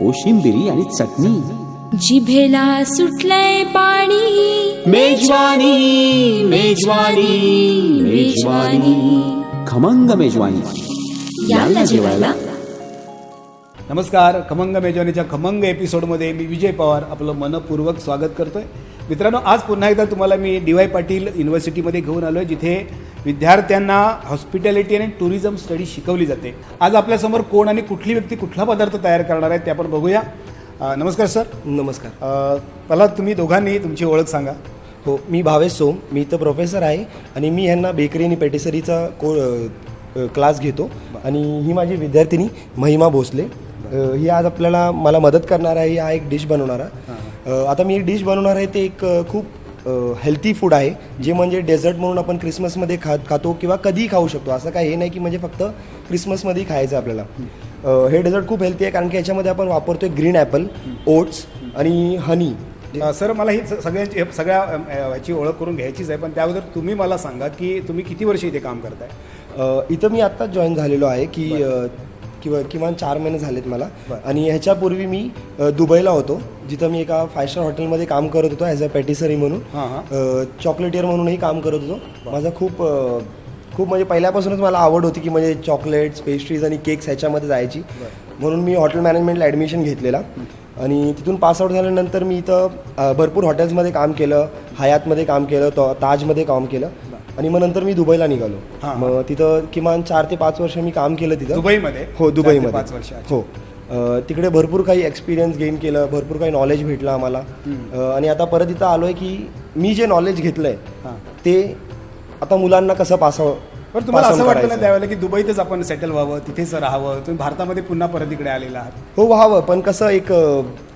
कोशिंबिरी आणि चटणी. जिभेला सुटलंय पाणी. मेजवानी मेजवानी मेजवानी. खमंग मेजवानी. याला जेवायला नमस्कार खमंग मेजवानीच्या खमंग एपिसोडमध्ये मी विजय पवार आपलं मनपूर्वक स्वागत करतोय. मित्रांनो आज पुन्हा एकदा तुम्हाला मी डी वाय पाटील युनिव्हर्सिटीमध्ये घेऊन आलो आहे जिथे विद्यार्थ्यांना हॉस्पिटॅलिटी आणि टुरिझम स्टडी शिकवली जाते. आज आपल्यासमोर कोण आणि कुठली व्यक्ती कुठला पदार्थ तयार करणार आहे ते आपण बघूया. अ, नमस्कार सर. नमस्कार. अ, मला तुम्ही दोघांनी तुमची ओळख सांगा. हो मी भावेश सोम. मी इथं प्रोफेसर आहे आणि मी ह्यांना बेकरी आणि पेटिसरीचा को अ, क्लास घेतो. आणि ही माझी विद्यार्थिनी महिमा भोसले. अ, ही आज आपल्याला मला मदत करणार आहे. हा एक डिश बनवणारा. अ, आता मी एक डिश बनवणार आहे. ते एक अ, खूप हेल्थी फूड आहे जे म्हणजे डेझर्ट म्हणून आपण क्रिसमसमध्ये खा खातो किंवा कधीही खाऊ शकतो. असं काही हे नाही की म्हणजे फक्त क्रिसमसमध्ये खायचं आहे आपल्याला. हे डेझर्ट खूप हेल्थी आहे कारण की याच्यामध्ये आपण वापरतोय ग्रीन ॲपल ओट्स आणि हनी सर मला ही सगळ्यांची सगळ्या ह्याची ओळख करून घ्यायचीच आहे पण त्या अगोदर तुम्ही मला सांगा की तुम्ही किती वर्ष इथे काम करताय? इथं मी आत्ताच जॉईन झालेलो आहे की किंवा किमान चार महिने झालेत मला. आणि ह्याच्यापूर्वी मी दुबईला होतो. जिथं मी एका फाय स्टार हॉटेलमध्ये काम करत होतो ॲज अ पॅटिसरी म्हणून. चॉकलेटियर म्हणूनही काम करत होतो. माझा खूप खूप म्हणजे पहिल्यापासूनच मला आवड होती की म्हणजे चॉकलेट्स पेस्ट्रीज आणि केक्स ह्याच्यामध्ये जायची. म्हणून मी हॉटेल मॅनेजमेंटला ॲडमिशन घेतलेला. आणि तिथून पासआउट झाल्यानंतर मी इथं भरपूर हॉटेल्समध्ये काम केलं हयातमध्ये काम केलं त- ताजमध्ये काम केलं. आणि मग नंतर मी दुबईला निघालो. हां. मग तिथं किमान चार ते पाच वर्ष मी काम केलं तिथं. दुबईमध्ये? हो दुबईमध्ये. पाच वर्ष. हो. तिकडे भरपूर काही एक्सपिरियन्स गेन केलं भरपूर काही नॉलेज भेटलं आम्हाला. आणि आता परत इथं आलो आहे की मी जे नॉलेज घेतलं हां. आहे ते आता मुलांना कसं पासाव पण तुम्हाला असं वाटतं ना. त्यावेळेला की दुबईतच आपण सेटल व्हावं तिथेच राहावं तुम्ही भारतामध्ये पुन्हा परत इकडे आलेला आहात? हो व्हावं. पण कसं एक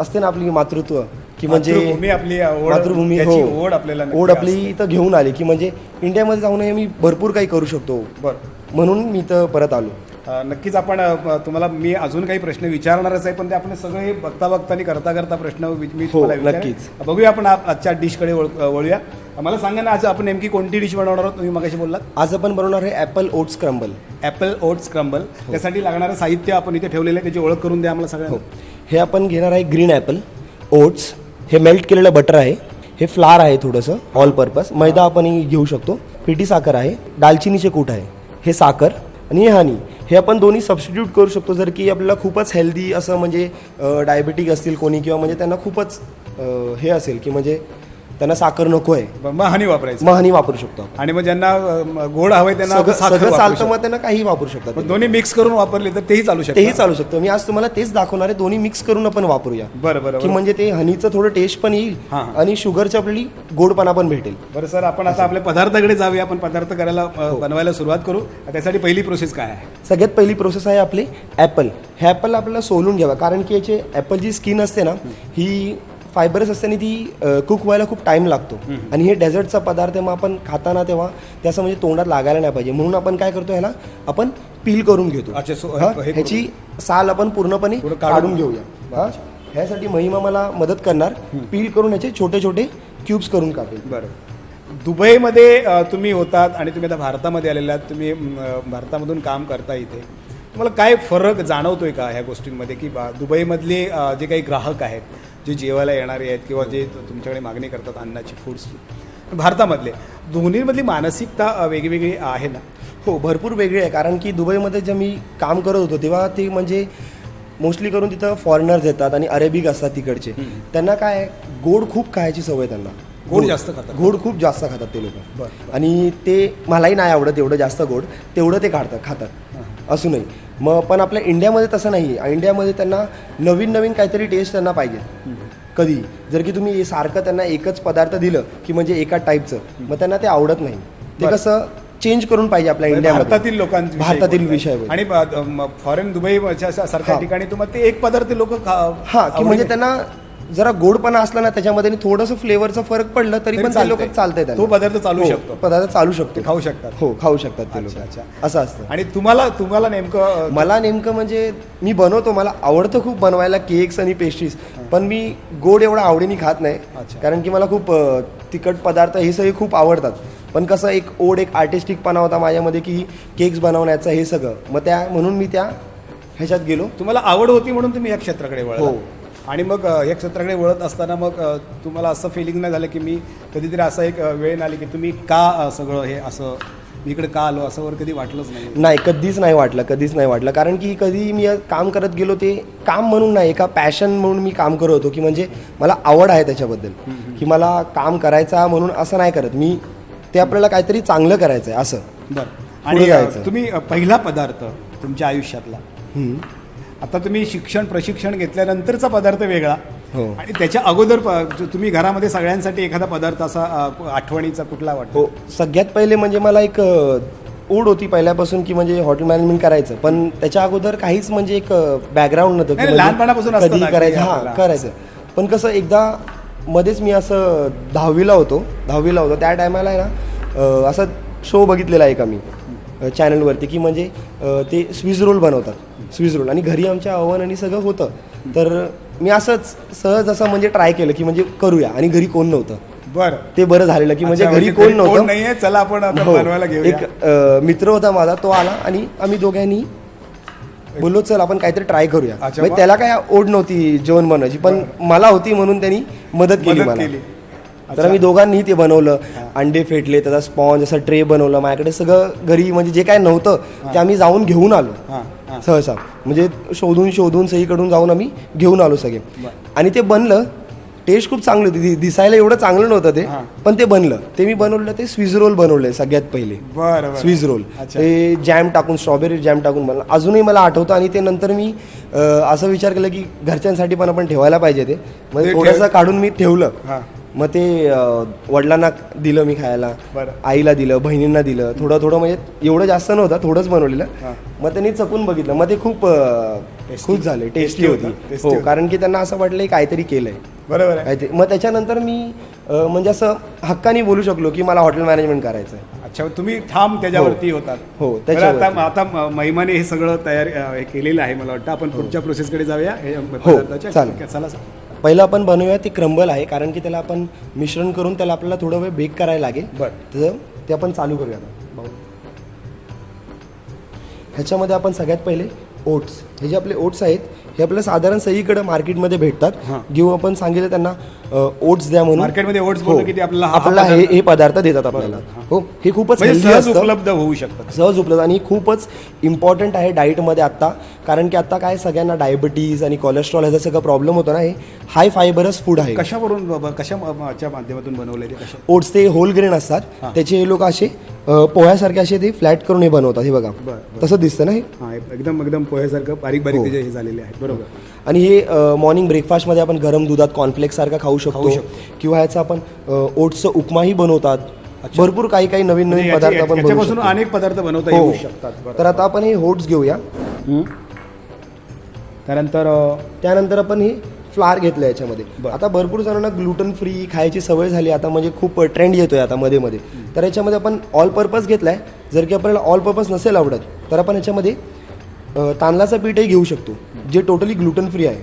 असते ना आपली मातृत्व. की म्हणजे मातृभूमी आपली मातृभूमी हो. ओढ आपल्याला ओढ आपली. इथं घेऊन आली की म्हणजे इंडियामध्ये जाऊन मी भरपूर काही करू शकतो. बरं. म्हणून मी इथं परत आलो. नक्कीच आपण तुम्हाला मी अजून काही प्रश्न विचारणारच आहे पण ते आपण सगळे बघता बघता आणि करता करता प्रश्न वि- मी तुम्हाला विचारेन. नक्कीच. बघूया आपण आप- आजच्या डिशकडे वळ- वळूया. मला सांगा ना आज आपण नेमकी कोणती डिश बनवणार आहोत? तुम्ही मगाशी बोललात. आज आपण बनवणार आहे apple oats crumble apple oats crumble त्यासाठी लागणारं साहित्य आपण इथे ठेवलेलं आहे त्याची ओळख करून द्या आम्हाला हो. सगळ्यांना हे आपण घेणार आहे ग्रीन ॲपल ओट्स हे मेल्ट केलेलं बटर आहे. हे फ्लार आहे थोडंसं ऑल पर्पज मैदा आपण घेऊ शकतो. पिठी साखर आहे दालचिनीचे कूट आहे. हे साखर आणि हे हानी हे आपण दोन्ही सबस्टिट्यूट करू शकतो जर की आपल्याला खूपच हेल्दी असं म्हणजे डायबेटिक असतील कोणी किंवा म्हणजे त्यांना खूपच हे असेल की म्हणजे त्यांना साखर नको आहे ब- मग हनी वापरायचं. मग हनी वापरू शकतो आपण. आणि मग ज्यांना अ, म- गोड हवंय त्यांना सगळं साखर सगळं वापरू चालतं शकतो. मग त्यांना काही वापरू शकतात. मग दोन्ही मिक्स करून वापरले तर तेही चालू शकतं. तेही चालू शकतं. मी आज तुम्हाला तेच दाखवणार आहे. दोन्ही मिक्स करून आपण वापरूया. बरं बरं की बरं. म्हणजे ते हनीचं थोडं टेस्ट पण येईल हां. आणि शुगरची आपली गोडपणा पण भेटेल. बरं सर आपण आता आपल्या पदार्थाकडे जाऊया. आपण पदार्थ करायला अ, हो. बनवायला सुरुवात करू. त्यासाठी पहिली प्रोसेस काय आहे? सगळ्यात पहिली प्रोसेस आहे आपली ॲपल हे ॲपल आपल्याला सोलून घ्यावा. कारण की याचे ॲपल जी स्किन असते ना ही फायबरस असते आणि ती कुक व्हायला खूप टाईम लागतो. आणि हे डेझर्टचा पदार्थ मग आपण खाताना तेव्हा ते असं म्हणजे तोंडात लागायला नाही पाहिजे. म्हणून आपण काय करतो ह्याला आपण पील करून घेतो. अच्छा, सो- करून- ह्याची साल आपण पूर्णपणे पूर्ण काढून- घेऊया? ह्यासाठी महिमा मला मदत करणार. पील करून ह्याचे छोटे छोटे क्यूब्स करून कापेल. बरं. दुबईमध्ये तुम्ही होतात आणि तुम्ही आता भारतामध्ये आलेला आहात. तुम्ही भारतामधून काम करता इथे. तुम्हाला काय फरक जाणवतोय का ह्या गोष्टींमध्ये? की बा दुबईमधले जे काही ग्राहक आहेत जे जेवायला येणारे आहेत किंवा जे तुमच्याकडे मागणी करतात अन्नाची फूड्सची भारतामधले दोन्हीमधली मानसिकता वेगवेगळी आहे ना? हो भरपूर वेगळे आहे. कारण की दुबईमध्ये जेव्हा मी काम करत होतो तेव्हा ते म्हणजे मोस्टली करून तिथं फॉरेनर्स येतात आणि अरेबिक असतात तिकडचे. त्यांना काय गोड खूप खायची सवय त्यांना. गोड जास्त खातात. गोड खूप जास्त खातात ते लोक. आणि ते मलाही नाही आवडत एवढं जास्त गोड. तेवढं ते काढतात खातात. असूनही. मग पण आपल्या इंडियामध्ये तसं नाही आहे. इंडियामध्ये त्यांना नवीन नवीन काहीतरी टेस्ट त्यांना पाहिजे. कधी? जर की तुम्ही सारखं त्यांना एकच पदार्थ दिलं की म्हणजे एका टाईपचं मग त्यांना ते आवडत नाही. ते. कसं चेंज करून पाहिजे आपल्या इंडियामध्ये. भारतातील लोकांविषयी भारतातील. विषय आणि फॉरेन दुबई सारख्या. ठिकाणी तुम्हाला ते एक पदार्थ लोक हा की म्हणजे त्यांना जरा गोडपणा असला ना त्याच्यामध्ये आणि थोडंसं फ्लेवरचा फरक पडला तरी पण ते लोक चालतंय. तो पदार्थ चालू हो, शकतो. पदार्थ चालू शकतो. खाऊ शकतात. हो खाऊ शकतात ते लोक. अच्छा. असं असतं. आणि तुम्हाला तुम्हाला नेमकं मला नेमकं म्हणजे मी बनवतो मला आवडतं खूप बनवायला केक्स आणि पेस्ट्रीज. पण मी गोड एवढं आवडीने खात नाही. कारण की मला खूप तिखट पदार्थ हे सगळे खूप आवडतात. पण कसं एक ओढ एक आर्टिस्टिकपणा होता माझ्यामध्ये की केक्स बनवण्याचं हे सगळं. मग त्या म्हणून मी त्या ह्याच्यात गेलो. तुम्हाला आवड होती म्हणून तुम्ही या क्षेत्राकडे हो. आणि मग या क्षेत्राकडे वळत असताना मग तुम्हाला असं फिलिंग नाही झालं की मी कधीतरी असं एक वेळ आली की तुम्ही का सगळं हे असं मी इकडे का आलो? असं वर कधी वाटलंच नाही. नाही कधीच नाही वाटलं कधीच नाही वाटलं. कारण की कधी मी काम करत गेलो ते काम म्हणून नाही एका पॅशन म्हणून मी काम करत होतो की म्हणजे मला आवड आहे त्याच्याबद्दल. की मला काम करायचा म्हणून असं नाही करत. मी ते आपल्याला काहीतरी चांगलं करायचं आहे असं. बरं. आणि. तुम्ही पहिला पदार्थ तुमच्या आयुष्यातला. आता तुम्ही शिक्षण प्रशिक्षण घेतल्यानंतरचा पदार्थ वेगळा. हो. आणि त्याच्या अगोदर प- तुम्ही घरामध्ये सगळ्यांसाठी एखादा पदार्थ असा अ, आठवणीचा कुठला वाटतो? हो. सगळ्यात पहिले म्हणजे मला एक अ, ओढ होती पहिल्यापासून की म्हणजे हॉटेल मॅनेजमेंट करायचं. पण त्याच्या अगोदर काहीच म्हणजे एक बॅकग्राऊंड नव्हतं की नाही, म्हणजे लहानपणापासून असतं कधी ना की करायचं हा. करायचं. पण कसं एकदा मध्येच मी असं दहावीला होतो. दहावीला होतो. त्या टायमाला आहे ना अ, असा शो बघितलेला आहे का मी. चॅनलवरती की म्हणजे ते स्विस रोल बनवतात. स्विस रोल आणि घरी आमच्या अवन आणि सगळं होतं. तर मी असंच सहज असं म्हणजे ट्राय केलं की म्हणजे करूया. आणि घरी कोण नव्हतं. बरं. ते बरं झालेलं की म्हणजे अच्छा, घरी कोण नव्हतं. नाहीये चला आपण हो. बनवायला एक मित्र होता माझा तो आला आणि आम्ही दोघांनी बोललो चल आपण काहीतरी ट्राय करूया. म्हणजे? त्याला काय ओढ नव्हती जेवण बनवायची पण मला होती म्हणून त्यांनी मदत केली. मला. तर आम्ही दोघांनी ते बनवलं. अंडे फेटले त्याचा स्पॉन्ज असं ट्रे बनवलं माझ्याकडे सगळं घरी म्हणजे जे काय नव्हतं ते आम्ही जाऊन घेऊन आलो. सहसा. म्हणजे शोधून शोधून सगळीकडून जाऊन आम्ही घेऊन आलो सगळे. आणि ते बनलं. टेस्ट खूप चांगली होती. दिसायला एवढं चांगलं नव्हतं ते. पण ते बनलं. ते मी बनवलं ते स्विज रोल बनवले सगळ्यात पहिले. Swiss roll. ते जॅम टाकून स्ट्रॉबेरी जॅम टाकून बनलं अजूनही मला आठवतं आणि ते नंतर मी असं विचार केला की घरच्यांसाठी पण आपण ठेवायला पाहिजे ते. ते थोडंसं काढून मी ठेवलं. मग ते वडिलांना दिलं मी खायला. आईला दिलं बहिणींना दिलं थोडं थोडं म्हणजे एवढं जास्त नव्हतं थोडंच बनवलेलं. हां. मग त्यांनी चकून बघितलं. मग ते खूप खुश झाले टेस्टी होतं, हो. कारण की त्यांना असं वाटलं काहीतरी केलंय. बरोबर आहे. काहीतरी. मग त्याच्यानंतर मी म्हणजे असं हक्काने बोलू शकलो की मला हॉटेल मॅनेजमेंट करायचं अच्छा तुम्ही ठाम त्याच्यावरती होतात. हो, त्याच्यावरती. आता महिमाने हे सगळं तयार हे केलेलं आहे मला वाटतं. आपण पुढच्या प्रोसेसकडे जाऊया. हे हो. चला. पहिलं आपण बनवूया ते क्रंबल आहे कारण की त्याला आपण मिश्रण करून त्याला आपल्याला थोडं वेळ बेक करायला लागेल. तर ते आपण चालू करूया आता. ह्याच्यामध्ये आपण सगळ्यात पहिले ओट्स हे जे आपले ओट्स आहेत हे आपल्याला साधारण सगळीकडे मार्केटमध्ये भेटतात. घेऊ आपण सांगितलं त्यांना ओट्स द्या म्हणून. मार्केटमध्ये oats हो. बोललं की ते आपल्याला हा- हा आपल्याला हे पदार्थ- हे पदार्थ देतात आपल्याला. हो. हे खूपच म्हणजे सहज उपलब्ध होऊ शकतात सहज उपलब्ध आणि खूपच इम्पॉर्टंट आहे डाईटमध्ये आत्ता. कारण की आत्ता काय सगळ्यांना डायबिटीज आणि कोलेस्ट्रॉल ह्याचा सगळं प्रॉब्लेम होतो ना हे हाय फायबरस फूड आहे. कशावरून ब- ब- कशा म- म- च्या माध्यमातून बनवले ओट्स ते होल ग्रेन असतात. त्याचे हे लोक असे पोह्यासारखे असे ते फ्लॅट करून हे बनवतात. हे बघा. तसं दिसतं ना हे? एकदम एकदम पोह्यासारखं बारीक बारीक हो. हे झालेले आहेत. बरोबर आणि हे मॉर्निंग ब्रेकफास्टमध्ये आपण गरम दुधात कॉर्नफ्लेक्स सारखं खाऊ शकतो खाऊ शकतो. किंवा ह्याचं आपण ओट्सचं उपमाही बनवतात. भरपूर काही काही नवीन नवीन पदार्थ आपण. अनेक पदार्थ बनवता हो. येऊ शकतात. तर आता आपण हे होट्स घेऊया त्यानंतर त्यानंतर आपण हे फ्लार घेतलं याच्यामध्ये. आता भरपूर जणांना ग्लुटन फ्री खायची सवय झाली आता म्हणजे खूप ट्रेंड येतोय आता मध्ये मध्ये तर याच्यामध्ये आपण ऑल पर्पज घेतलाय जर की आपल्याला ऑल पर्पज नसेल आवडत तर आपण याच्यामध्ये तांदळाचं पीठही घेऊ शकतो जे टोटली ग्लुटन फ्री आहे.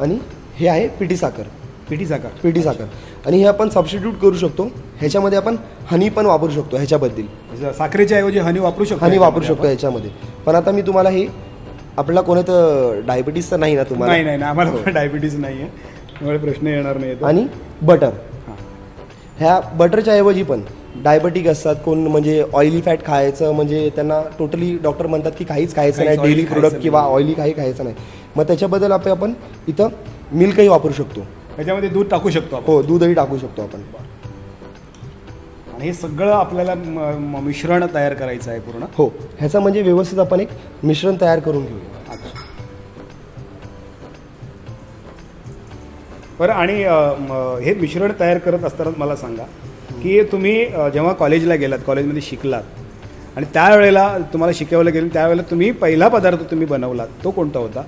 आणि हे आहे पिठी साखर. पिठी साखर. पिठी साखर. आणि हे आपण सबस्टिट्यूट करू शकतो. ह्याच्यामध्ये आपण हनी पण वापरू शकतो ह्याच्याबद्दल. साखरेच्या ऐवजी हनी वापरू शकतो हनी वापरू शकतो याच्यामध्ये पण आता मी तुम्हाला हे आपल्याला कोणी तर डायबिटीस तर नाही ना. तुम्हाला? नाही नाही आम्हाला डायबिटीज नाही आहे. प्रश्न येणार नाही. आणि बटर हां. ह्या बटरच्या ऐवजी पण डायबेटिक असतात कोण म्हणजे ऑइली फॅट खायचं म्हणजे त्यांना टोटली डॉक्टर म्हणतात की काहीच खायचं नाही oily प्रोडक्ट किंवा. ऑइली काही खायचं नाही. मग त्याच्याबद्दल आपण आपण इथं मिल्कही वापरू शकतो. त्याच्यामध्ये दूध टाकू शकतो आपण. हो दूधही टाकू शकतो आपण. आणि हे सगळं आपल्याला मिश्रण तयार करायचं आहे पूर्ण. हो ह्याचं म्हणजे व्यवस्थित आपण एक मिश्रण तयार करून घेऊया. बरं आणि हे मिश्रण तयार करत असताना मला सांगा की तुम्ही जेव्हा कॉलेजला गेलात कॉलेजमध्ये शिकलात आणि त्यावेळेला तुम्हाला शिकवलं गेलं त्यावेळेला तुम्ही पहिला पदार्थ तुम्ही बनवलात तो कोणता होता?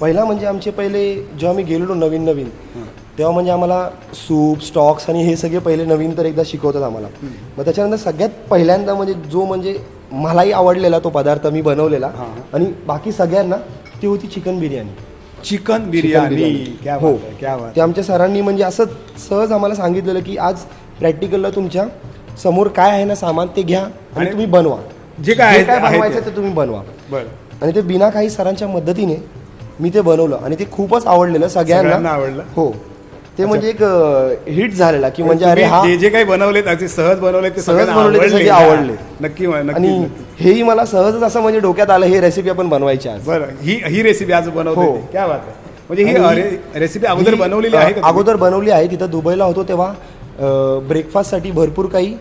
पहिला म्हणजे आमचे पहिले जेव्हा मी गेलेलो नवीन नवीन तेव्हा म्हणजे आम्हाला सूप स्टॉक्स आणि हे सगळे पहिले नवीन तर एकदा शिकवतात आम्हाला. मग त्याच्यानंतर सगळ्यात पहिल्यांदा म्हणजे जो म्हणजे मलाही आवडलेला तो पदार्थ मी बनवलेला आणि बाकी सगळ्यांना ती होती चिकन बिर्याणी. चिकन बिर्याणी. हो. ते आमच्या सरांनी म्हणजे असं सहज आम्हाला सांगितलेलं की आज प्रॅक्टिकलला तुमच्यासमोर काय आहे ना सामान ते घ्या आणि तुम्ही बनवा जे काय आहे आहे बनवायचं ते. तुम्ही बनवा बरं आणि ते बिना काही सरांच्या मदतीने मी ते बनवलं आणि ते खूपच आवडलेलं सगळ्यांना सगळ्यांना आवडलं? हो ते म्हणजे एक हिट झालेला की म्हणजे अरे तुम्ही हा जे जे काही बनवले त्याचे सहज बनवले ते सहज सगळ्यांना बनवले ते सगळे आवडले. नक्की नक्की आणि नक्की. हेही मला सहजच असं म्हणजे डोक्यात आलं हे रेसिपी आपण बनवायची आज बरं ही ही रेसिपी आज बनवते हो. ती. क्या बात आहे म्हणजे ही आणि रेसिपी अगोदर बनवलेली आहे का तुम्ही? अगोदर बनवली आहे तिथं दुबईला होतो तेव्हा ब्रेकफास्टसाठी भरपूर काही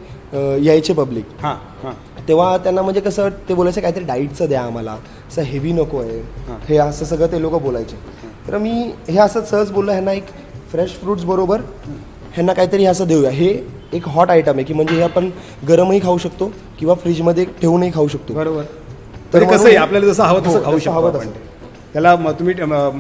यायचे पब्लिक हां हां. तेव्हा त्यांना म्हणजे कसं ते बोलायचं काहीतरी डाईटचं द्या आम्हाला. असं हेवी नको आहे. हे. असं सगळं ते लोक बोलायचे. तर मी हे असं सहज बोललो ह्यांना एक फ्रेश फ्रुट्स बरोबर ह्यांना काहीतरी असं देऊया. हे एक हॉट आयटम आहे की म्हणजे हे आपण गरमही खाऊ शकतो किंवा फ्रीजमध्ये ठेवूनही खाऊ शकतो. बरोबर. तर कसं आहे आपल्याला जसं हवं तसं हो, खाऊ शकतो. त्याला म- तुम्ही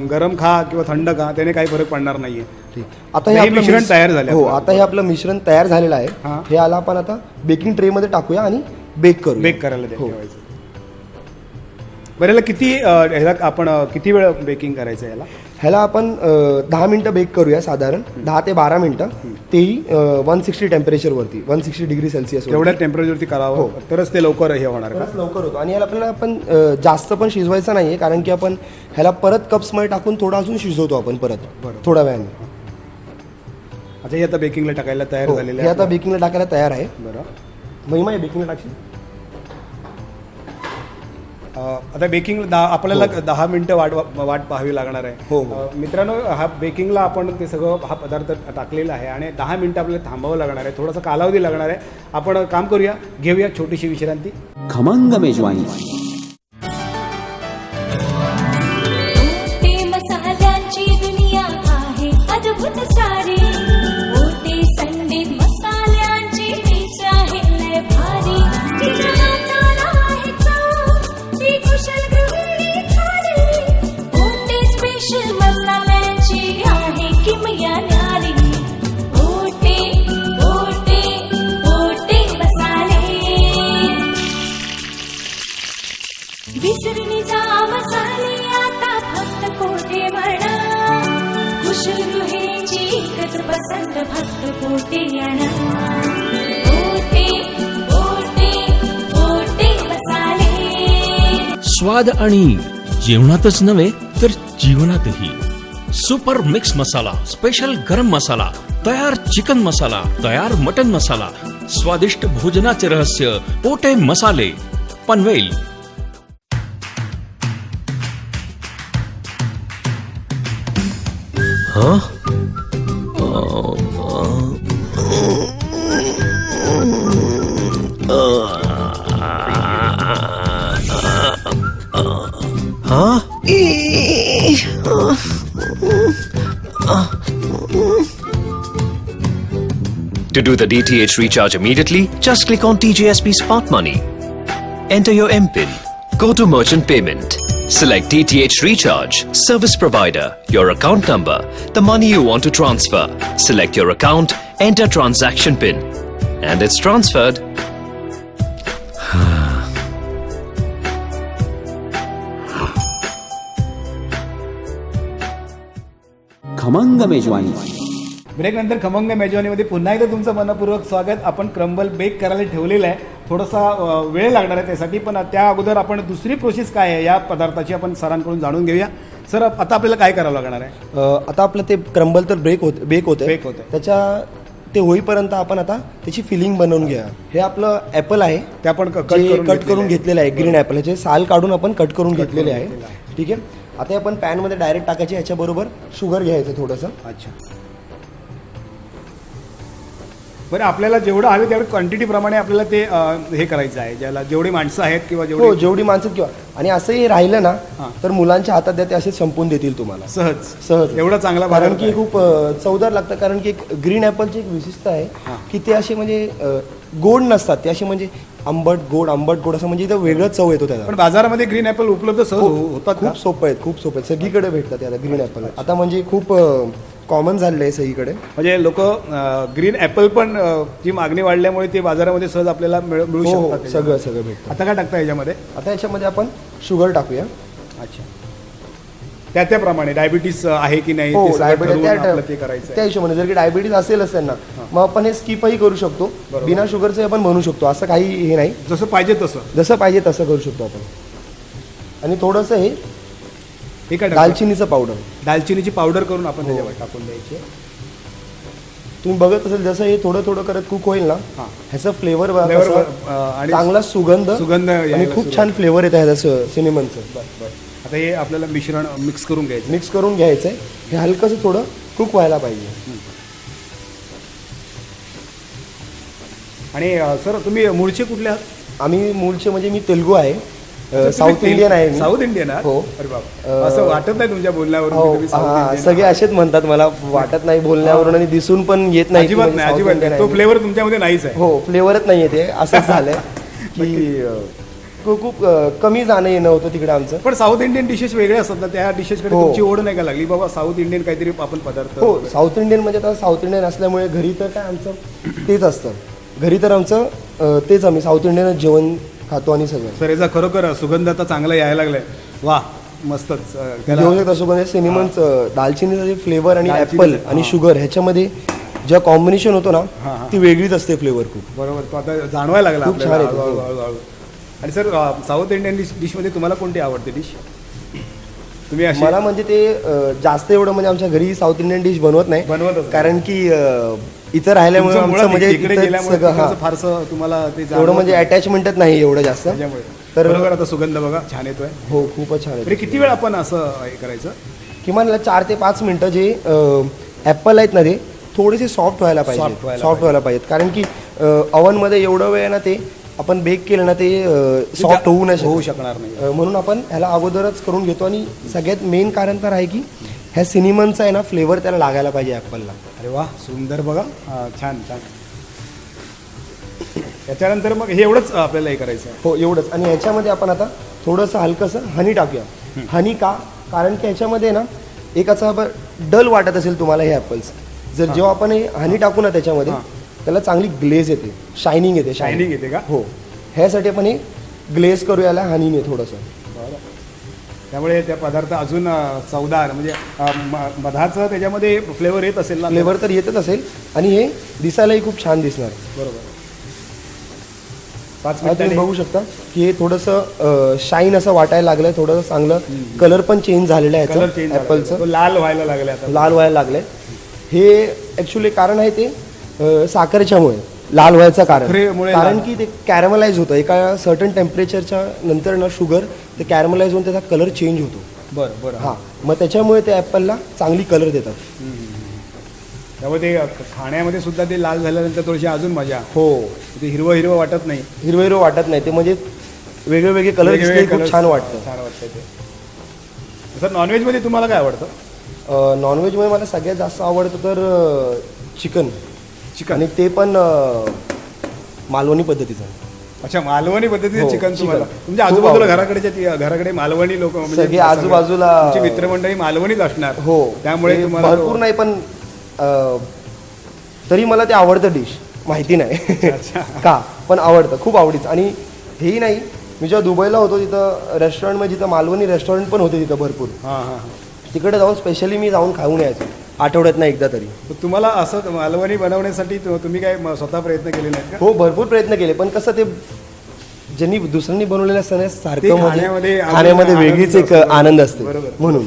गरम खा किंवा थंड खा त्याने काही फरक पडणार नाहीये ठीक. आता हे हे आपलं मिश्रण मिस- तयार झालं हो आपलं. आता हे आपलं मिश्रण तयार झालेलं आहे हां. हे आला आपण आता बेकिंग ट्रे मध्ये टाकूया आणि बेक करू बेक करायला द्या हो. ठेवायचं बरं याला किती अ, ह्याला आपण अ, किती वेळ बेकिंग करायचं याला ह्याला आपण दहा मिनटं बेक करूया साधारण. दहा ते बारा मिनटं. तेही वन सिक्स्टी टेम्परेचरवरती वन सिक्स्टी डिग्री सेल्सिअस तेवढ्या टेम्परेचरवरती हो. करावं. तरच ते लवकर हे होणार का? लवकर होतो. आणि ह्याला आपल्याला आपण जास्त पण शिजवायचं नाहीये कारण की आपण ह्याला परत कप्समध्ये टाकून थोडा अजून शिजवतो आपण परत थोड्या वेळाने. अच्छा हे आता बेकिंगला टाकायला तयार हो, झालेलं हे आता आहे बेकिंगला टाकायला तयार आहे. बरं. महिमा हे बेकिंगला टाकशील? आता बेकिंग आपल्याला दहा मिनटं वाट वाट पाहावी लागणार आहे. हो, हो. मित्रांनो हा बेकिंगला आपण ते सगळं हा पदार्थ टाकलेला आहे आणि दहा मिनटं आपल्याला थांबावं लागणार आहे. थोडासा कालावधी लागणार आहे. आपण काम करूया घेऊया छोटीशी विश्रांती. खमंग मेजवानी. स्वाद आणि जेवणातच नव्हे तर जीवनातही. सुपर मिक्स मसाला स्पेशल गरम मसाला तयार चिकन मसाला तयार मटन मसाला स्वादिष्ट भोजनाचे रहस्य पोटे मसाले Panvel. To do the DTH recharge immediately, just click on TJSP Smart Money. Enter your MPIN. Go to Merchant Payment. Select DTH Recharge, Service Provider, your account number, the money you want to transfer. Select your account, enter transaction PIN. And it's transferred. खमंग मेजवानी break नंतर खमंग मेजवानीमध्ये पुन्हा एकदा तुमचं मनपूर्वक स्वागत. आपण क्रंबल बेक करायला ठेवलेलं आहे. थोडासा वेळ लागणार आहे त्यासाठी पण त्या अगोदर आपण दुसरी प्रोसेस काय आहे या पदार्थाची आपण सरांकडून जाणून घेऊया. सर आता आपल्याला काय करावं लागणार आहे? आता आपलं ते क्रंबल तर ब्रेक होत बेक होते Bake होतंय. त्याच्या ते होईपर्यंत आपण आता त्याची फिलिंग बनवून घ्या हे आपलं ॲपल आहे. ते आपण कट करून घेतलेलं आहे. ग्रीन ॲपल ह्याचे साल काढून आपण कट करून घेतलेले आहे. ठीक आहे? आता आपण पॅनमध्ये डायरेक्ट टाकायचे ह्याच्याबरोबर शुगर घ्यायचं थोडंसं. अच्छा. बरं आपल्याला जेवढं हवे तेवढं क्वांटिटी प्रमाणे आपल्याला ते अं, हे करायचं आहे ज्याला जेवढी माणसं आहेत किंवा हो जेवढी जेवढी माणसं किंवा आणि असंही राहिलं ना हां. तर मुलांच्या हातात द्या ते असे संपून देतील तुम्हाला. सहज. सहज. एवढा चांगला कारण पदार्थ की आहे. खूप अ, चवदार लागतं कारण की एक ग्रीन ॲपलची एक विशेषता आहे की ते असे म्हणजे अ, गोड नसतात. ते असे म्हणजे आंबट गोड आंबट गोड असं म्हणजे इथं वेगळं चव येतो त्याला. पण बाजारामध्ये ग्रीन ऍपल उपलब्ध सहज हो- होतात का? खूप सोपं आहेत खूप सोपं आहेत. सगळीकडे भेटतात याला ग्रीन ॲपल आता म्हणजे खूप कॉमन झालेलं आहे सगळीकडे. म्हणजे लोक ग्रीन ऍपल पण जी मागणी वाढल्यामुळे ते बाजारामध्ये सहज आपल्याला मिळ- मिळू हो हो शकतात. सगळं सगळं भेटतं. आता काय टाकता याच्यामध्ये? आता याच्यामध्ये आपण शुगर टाकूया. अच्छा. त्या त्याप्रमाणे डायबिटीस आहे की नाही हो ते करायचं त्या हिशोबाने जर की डायबिटीज असेलच त्यांना मग आपण हे स्किपही करू शकतो. बिना शुगरचं आपण बनवू शकतो असं काही हे नाही. जसं पाहिजे तसं. जसं पाहिजे तसं करू शकतो आपण. आणि थोडंसं हे हे काय टाकता? दालचिनीचं पावडर दालचिनीची पावडर करून आपण. त्याच्यावर टाकून द्यायची तुम्ही बघत असेल जसं हे थोडं थोडं करत कुक होईल ना हां. ह्याचा फ्लेवर Flavor ब- अं, आणि चांगला सुगंध सुगंध आणि यायला खूप. छान फ्लेवर येतं ह्याचं सिनेमनचं आता हे आपल्याला मिश्रण मिक्स करून घ्यायचं मिक्स करून घ्यायचं आहे हे हलकंसं थोडं कुक व्हायला पाहिजे आणि सर तुम्ही मूळचे कुठले आहात आम्ही मूळचे म्हणजे मी तेलगू आहे साऊथ इंडियन आहे मी. साऊथ इंडियन आहात? हो. अरे बाप. असं वाटत नाही तुमच्या बोलण्यावरून हो की तुम्ही साऊथ हा, इंडियन सगळे असेच म्हणतात मला वाटत नाही बोलण्यावरून आणि दिसून पण येत नाही की अजिबात म्हणजे नाही South अजिबात Indian नाही. आहे तो मी. फ्लेवर तुमच्यामध्ये नाहीच आहे. हो फ्लेवरच नाही येते असंच झालंय की अं, खूप खूप अं, कमी जाणं येणं होतं तिकडे आमचं. पण साऊथ इंडियन डिशेस वेगळे असतात ना त्या डिशेसकडे हो. तुमची ओढ नाही का लागली? बाबा साऊथ इंडियन काहीतरी आपण पदार्थ हो साऊथ इंडियन म्हणजे आता साऊथ इंडियन असल्यामुळे घरी तर काय आमचं तेच असतं. घरी तर आमचं अं, तेच आम्ही साऊथ इंडियनच जेवण खातो आणि सगळं सर याचा खरोखर सुगंध आता चांगला यायला लागलाय वा मस्तच अं, त्याला- घेऊ शकता सोबत सिनेमन्स दालचिनीचं जे फ्लेवर आणि दालचिनीचं, ॲपल आणि. शुगर ह्याच्यामध्ये जे कॉम्बिनेशन होतो ना हां, हां. ती वेगळीच असते फ्लेवर खूप बरोबर तो आता जाणवायला लागला खूप आपल्याला छान हो. हळूहळू. आणि सर अं, साऊथ इंडियन डिश डिशमध्ये तुम्हाला कोणती आवडते डिश तुम्ही अशी मला म्हणजे ते अं, जास्त एवढं म्हणजे आमच्या घरी साऊथ इंडियन डिश बनवत नाही बनवतच नाही. कारण की अं, इथं राहिल्यामुळे तुमचं आमचं मुळात म्हणजे इकडे इथंच गेल्यामुळे सगळं हां. तिकडचं फारसं तुम्हाला ते एवढं जाणवत म्हणजे नाही. अटॅचमेंटच नाही एवढं जास्त. त्याच्यामुळे. तर- बरोबर आता सुगंध बघा छान येतोय. हो खूपच छान आहे किती वेळ आपण असं हे करायचं? किमान याला चार ते पाच मिनटं जे ॲपल आहेत ना ते थोडेसे सॉफ्ट व्हायला पाहिजे व्हायला सॉफ्ट व्हायला पाहिजेत. कारण की अवनमध्ये एवढं वेळ ना ते आपण बेक केलं ना ते सॉफ्ट होऊ नाही होऊ शकणार नाही. अ, म्हणून आपण ह्याला अगोदरच करून घेतो. आणि सगळ्यात मेन कारण तर आहे की ह्या सिनेमनचा आहे ना फ्लेवर त्याला लागायला पाहिजे ॲपलला अरे वा सुंदर बघा. हा, छान छान. त्याच्यानंतर मग हे एवढंच आपल्याला हे करायचं आहे. हो एवढंच. आणि ह्याच्यामध्ये आपण आता थोडंसं हलकंसं हनी टाकूया. हनी का? कारण की ह्याच्यामध्ये ना एक असं डल वाटत असेल तुम्हाला हे ॲपल्स जर जेव्हा आपण हे हनी टाकू ना त्याच्यामध्ये. त्याला चांगली ग्लेज येते. शायनिंग येते शायनिंग येते का? हो. ह्यासाठी आपण हे ग्लेज करूया याला हनीने थोडंसं. त्यामुळे त्या पदार्थ अजून चवदार. म्हणजे मधाचं त्याच्यामध्ये फ्लेवर येत असेल ना? फ्लेवर तर येतच असेल. आणि हे दिसायलाही खूप छान दिसणार. बरोबर. पाच तुम्ही बघू शकता की हे थोडंसं शाईन असं वाटायला लागलंय. थोडंसं चांगलं कलर पण चेंज झालेलं आहे कलर चेंज ॲपलचं लाल व्हायला लागले आता. लाल व्हायला लागले हे ॲक्च्युली कारण आहे ते साखरेच्यामुळे. लाल व्हायचं कारण. कारण लाल. की ते कॅरमलाइज होतं. एका सर्टन टेम्परेचरच्या नंतर ना शुगर ते कॅरमलाइज होऊन त्याचा कलर चेंज होतो. बरं बरं. हां. मग त्याच्यामुळे ते ॲपलला चांगली कलर देतात. त्यामुळे ते खाण्यामध्ये सुद्धा ते लाल झाल्यानंतर थोडीशी अजून मजा. हो. ते हिरवं हिरवं वाटत नाही. हिरवं हिरवं वाटत नाही. ते म्हणजे वेगळे वेगळे कलर वेगवेगळे खूप colours, छान वाटतं. छान वाटतं ते. सर नॉनव्हेजमध्ये तुम्हाला काय आवडतं? नॉनव्हेजमध्ये मला सगळ्यात जास्त आवडतं तर चिकन चिकन. आणि ते पण अ, मालवणी पद्धतीचं. अच्छा मालवणी पद्धतीचे हो, चिकन तुम्हाला? चिकन. तुमच्या खूप आजूबाजूला आवडतं. घराकडच्या ती- घराकडे मालवणी लोक सगळे आजूबाजूला- मित्रमंडळी मालवणीच असणार. हो. त्यामुळे ते तुम्हाला भरपूर नाही पण अ, तरी मला ते आवडतं डिश. माहिती नाही. अच्छा. का? पण आवडतं खूप आवडीचं. आणि हेही नाही मी जेव्हा दुबईला होतो तिथं रेस्टॉरंटमध्ये जिथं मालवणी रेस्टॉरंट पण होते तिथं भरपूर. हां हां हां. तिकडे जाऊन स्पेशली मी जाऊन खाऊन यायचो. आठवड्यात ना एकदा तरी. तुम्हाला असं मालवणी बनवण्यासाठी तु- तुम्ही काय म- स्वतः प्रयत्न केले नाहीत का? हो भरपूर प्रयत्न केले पण कसं ते ज्यांनी दुसऱ्यांनी बनवलेलं असतं ना ते सारखं खाण्यामध्ये म्हणजे आनंद- खाण्यामध्ये आनंद वेगळीच एक असतो. आनंद असते. बरोबर. म्हणून.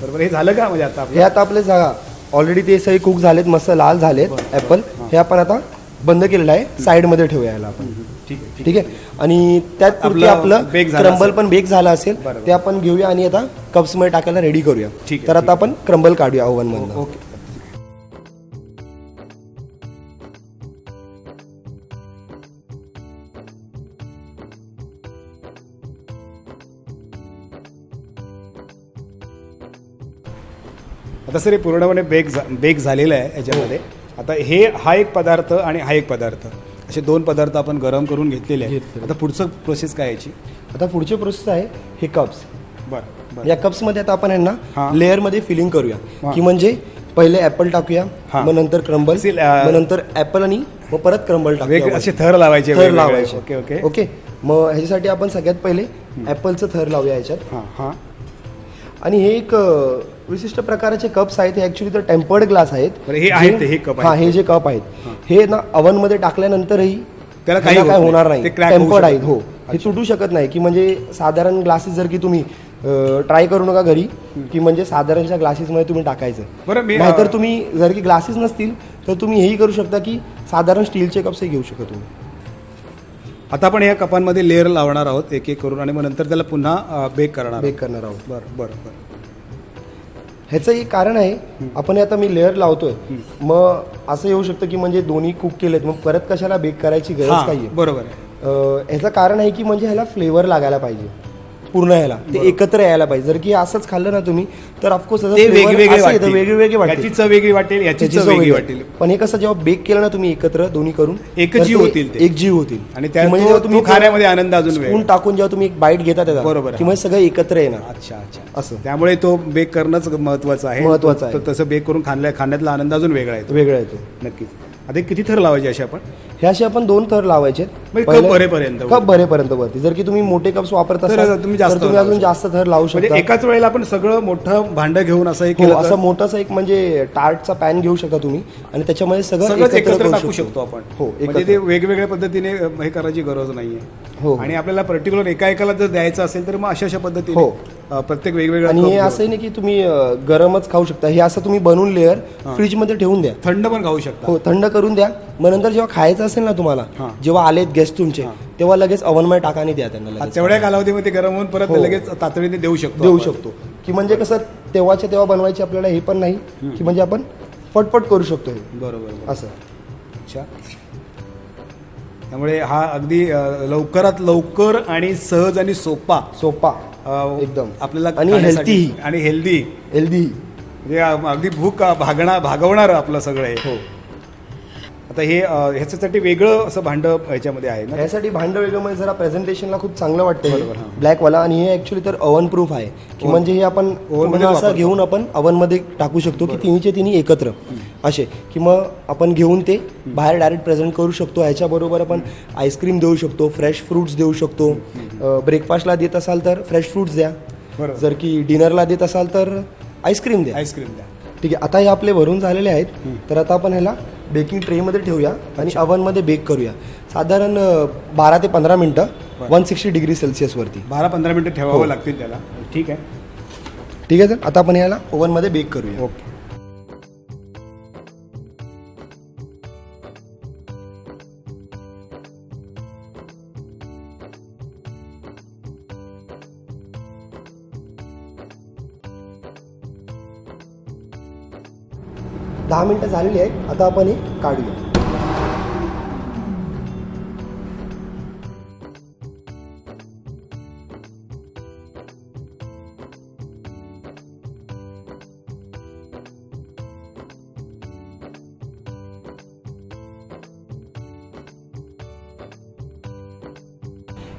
बरोबर. हे झालं का म्हणजे आता हे आता आपले जागा ऑलरेडी ते सगळे कुक झालेत मस्त लाल झालेत ॲपल हे आपण आता बंद केलेलं आहे साईडमध्ये ठेवूया याला आपण. ठीक आहे आणि त्यात आपलं आपलं क्रंबल पण बेक झाला असेल ते आपण घेऊया आणि आता कप्समध्ये टाकायला रेडी करूया. ठीक तर आता आपण क्रंबल काढूया ओव्हनमधून ओके. आता सर हे पूर्णपणे बेक झा बेक झालेलं आहे याच्यामध्ये. हो. आता हे हा एक पदार्थ आणि हा एक पदार्थ. असे दोन पदार्थ आपण गरम करून घेतलेले आहेत. घेतलेले. आता पुढचं प्रोसेस काय याची? आता पुढची प्रोसेस आहे हे कप्स बरं बरं. या कप्समध्ये आता आपण हा. यांना लेअरमध्ये फिलिंग करूया. हा. की म्हणजे पहिले ॲपल टाकूया हा. मग नंतर क्रंबल असेल, अं, मग नंतर ॲपल आणि मग परत क्रंबल टाकूया असे थर लावायचे थर वेगवेगळे. लावायचे. Okay okay. ओके. मग ह्याच्यासाठी आपण सगळ्यात पहिले ॲपलचं थर लावूया याच्यात हां हां. आणि हे एक अ, विशिष्ट प्रकारचे कप्स आहेत हे ॲक्च्युली तर टेम्पर्ड ग्लास आहेत. बरं, हे आहेत ते, हे cup हा आहेत. हे जे कप आहेत हे. ना oven मध्ये टाकल्यानंतरही त्याला काही होत काय होणार नाही. नाही. ते crack होऊ टेम्पर्ड शकत आहेत हो. हे तुटू शकत नाही की म्हणजे साधारण ग्लासेस जर की तुम्ही ट्राय करू नका घरी की म्हणजे साधारणच्या ग्लासेसमध्ये तुम्ही टाकायचं. बरं, मी, नाहीतर अ, तुम्ही जर की ग्लासेस नसतील तर तुम्ही हेही करू शकता की साधारण स्टीलचे कप्सही घेऊ शकता तुम्ही. आता आपण या कपांमध्ये लेअर लावणार आहोत एक एक करून आणि मग नंतर त्याला पुन्हा बेक करणार बेक करणार आहोत आहोत. बरं बरं बरं. ह्याचं एक कारण आहे आपण आता मी लेअर लावतोय. मग असं येऊ शकतं की म्हणजे दोन्ही कुक केलेत मग परत कशाला बेक करायची गरज काही बरोबर ह्याचं कारण आहे की म्हणजे ह्याला फ्लेवर लागायला पाहिजे. पूर्ण ह्याला ते एकत्र यायला पाहिजे. जर की असंच खाल्लं ना तुम्ही तर ऑफकोर्स ते वेगवेगळे वाटतील. वेगवेगळे वाटतील याची चव वेगळी वाटेल याची चव वेगळी वाटेल. पण हे कसं जेव्हा बेक केलं ना तुम्ही एकत्र दोन्ही करून एकजीव होतील ते. एकजीव होतील. आणि त्या- म्हणजे तो- तुम्ही तो खाण्यामध्ये आनंद अजून स्पून वेगळा. टाकून जेव्हा तुम्ही एक बाईट घेता त्याचा बरोबर आहे. की म्हणजे सगळं एकत्र येणार. अच्छा अच्छा. असं. त्यामुळे तो बेक करणंच महत्वाचं आहे. महत्त्वाचं आहे. तर तसं बेक करून खाल्ल्या खाण्यातला आनंद अजून वेगळा येतो. वेगळा येतो. नक्कीच. आता हे किती थर लावायचे असे आपण? हे असे आपण दोन थर लावायचे म्हणजे कप भरेपर्यंत. कप भरेपर्यंत वरती. जर की तुम्ही मोठे कप्स वापरत तर असाल तुम्ही जास्त तर तुम्ही लावू अजून जास्त थर लावू म्हणजे शकता. एकाच वेळेला आपण सगळं मोठं भांडं घेऊन असं हे हो असं मोठासा एक म्हणजे टार्टचा पॅन घेऊ शकता तुम्ही आणि त्याच्यामध्ये सगळं एकत्र टाकू शकतो. आपण. हो म्हणजे. ते वेगवेगळ्या पद्धतीने हे करायची गरज नाहीये. हो. आणि आपल्याला पर्टिक्युलर एका एकाला जर द्यायचं असेल तर मग अशा अशा पद्धतीने. हो. प्रत्येक वेगवेगळ्या आणि हे. असं नाही की तुम्ही अं, गरमच खाऊ शकता. हे असं तुम्ही बनवून लेअर फ्रीजमध्ये ठेवून द्या. थंड पण खाऊ शकता. हो थंड करून द्या. मग नंतर जेव्हा खायचं असेल ना तुम्हाला हां. जेव्हा आलेत गेस्ट तुमचे तेव्हा लगेच ओव्हनमध्ये टाका आणि द्या त्यांना लगेच. तेवढ्या कालावधीमध्ये गरम होऊन परत हो. लगेच तातडीने देऊ शकतो देऊ आपण. शकतो. की म्हणजे कसं तेव्हाच्या तेव्हा बनवायची आपल्याला हे पण नाही की म्हणजे आपण पटपट करू शकतो हे. बरोबर बरोबर. असं. अच्छा. त्यामुळे हा अगदी अ, लवकरात लवकर आणि सहज आणि सोपा सोपा. एकदम. आपल्याला आणि खाण्यासाठी- healthy. आणि हेल्दी हेल्दी म्हणजे अगदी भूक अ, भागणा भागवणार आपलं सगळं हे. हो. आता हे ह्याच्यासाठी वेगळं असं भांडं ह्याच्यामध्ये आहे ना? यासाठी भांड वेगळं म्हणजे जरा प्रेझेंटेशनला खूप चांगलं वाटतं बरोबर, हां. ब्लॅक वाला. आणि हे ऍक्च्युली तर ओव्हन प्रूफ आहे. की म्हणजे हे आपण पूर्ण असं. घेऊन आपण oven मध्ये टाकू शकतो की तिन्हीचे तिन्ही एकत्र. असे. की मग आपण घेऊन ते बाहेर डायरेक्ट प्रेझेंट करू शकतो. ह्याच्याबरोबर आपण आईस्क्रीम देऊ शकतो. फ्रेश फ्रुट्स देऊ शकतो. ब्रेकफास्टला देत असाल तर फ्रेश फ्रुट्स द्या. जर की डिनरला देत असाल तर आईस्क्रीम द्या. आईस्क्रीम द्या. ठीक आहे आता हे आपले भरून झालेले आहेत. तर आता आपण ह्याला बेकिंग ट्रेमध्ये ठेवूया आणि अवनमध्ये बेक करूया. साधारण बारा ते पंधरा मिनटं वन सिक्स्टी डिग्री सेल्सिअसवरती बारा पंधरा मिनिटं हो. ठेवावं लागतील त्याला. ठीक आहे. ठीक आहे सर? आता आपण ह्याला ओव्हनमध्ये बेक करूया. ओके. दहा मिनटं झालेली आहेत. आता आपण ही काढूया.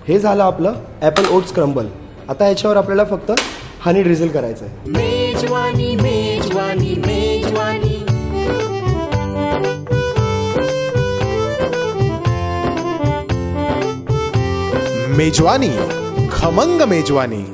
हे झालं आपलं ॲपल ओट्स क्रंबल आता याच्यावर आपल्याला फक्त हनी ड्रिझल करायचं आहे मेजवानी खमंग मेजवानी.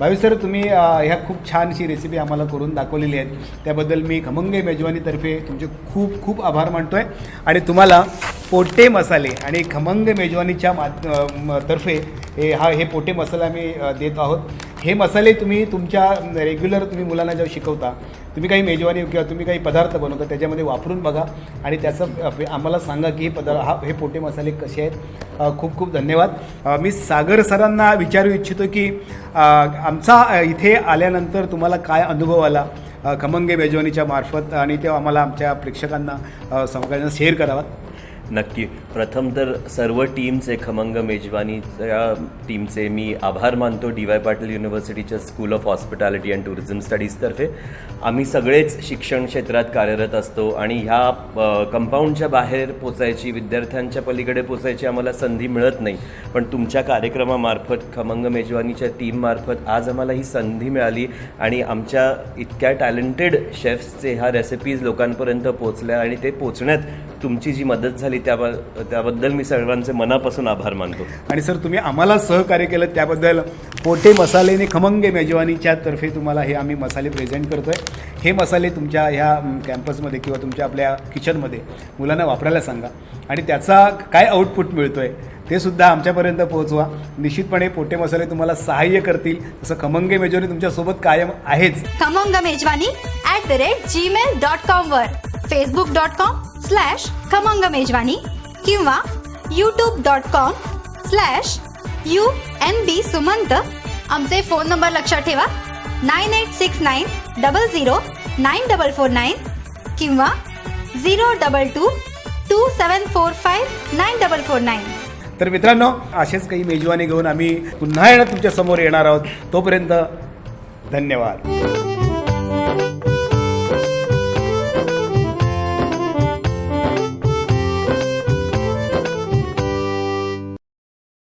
भावी सर तुम्ही अ, ह्या खूप छानशी रेसिपी आम्हाला करून दाखवलेली आहेत. त्याबद्दल मी खमंग मेजवानीतर्फे तुमचे खूप खूप आभार मानतोय. आणि तुम्हाला पोटे मसाले आणि खमंग मेजवानीच्या मात अ, म- तर्फे हे हा हे पोटे मसाले आम्ही अ, देत आहोत. हे मसाले तुम्ही तुमच्या रेग्युलर तुम्ही मुलांना जेव्हा शिकवता तुम्ही काही मेजवानी किंवा तुम्ही काही पदार्थ बनवता त्याच्यामध्ये वापरून बघा. आणि त्याचं आम्हाला सांगा की हे पदार्थ हा हे पोटे मसाले कसे आहेत. खूप खूप धन्यवाद. मी सागर सरांना विचारू इच्छितो की आमचा इथे आल्यानंतर तुम्हाला काय अनुभव आला? खमंगे मेजवानीच्या मार्फत आणि ते आम्हाला आमच्या प्रेक्षकांना सगळ्यांना शेअर करावा. नक्की. प्रथम तर सर्व टीमचे खमंग मेजवानीच्या टीमचे मी आभार मानतो D Y Patil युनिव्हर्सिटीच्या school of hospitality and tourism स्टडीजतर्फे आम्ही सगळेच शिक्षण क्षेत्रात कार्यरत असतो आणि ह्या कंपाऊंडच्या बाहेर पोचायची विद्यार्थ्यांच्या पलीकडे पोचायची आम्हाला संधी मिळत नाही. पण तुमच्या कार्यक्रमामार्फत खमंग मेजवानीच्या टीममार्फत आज आम्हाला ही संधी मिळाली आणि आमच्या इतक्या टॅलेंटेड शेफ्सचे ह्या रेसिपीज लोकांपर्यंत पोचल्या आणि ते पोचण्यात तुमची जी मदत झाली त्या त्याबद्दल मी सर्वांचे मनापासून आभार मानतो. आणि सर तुम्ही आम्हाला सहकार्य केलं त्याबद्दल पोटे मसाले आणि खमंग मेजवानीच्या तर्फे तुम्हाला हे आम्ही मसाले प्रेझेंट करतोय. हे मसाले तुमच्या ह्या कॅम्पसमध्ये किंवा तुमच्या आपल्या किचनमध्ये मुलांना वापरायला सांगा. आणि त्याचा काय आउटपुट मिळतोय ते सुद्धा आमच्यापर्यंत पोहोचवा. निश्चितपणे पोटे मसाले तुम्हाला सहाय्य करतील. तसं खमंगे मेजवानी तुमच्यासोबत कायम आहेच. Khamang Mejwani at the rate Gmail dot com वर. Facebook dot com slash Khamang Mejwani किंवा YouTube dot com slash U N B Sumant आमचे फोन नंबर लक्षात ठेवा. Nine eight six nine double zero nine double four nine किंवा zero double two two seven four five nine double four nine तर मित्रांनो असेच काही मेजवानी घेऊन आम्ही पुन्हा येणार तुमच्यासमोर येणार आहोत. तोपर्यंत धन्यवाद.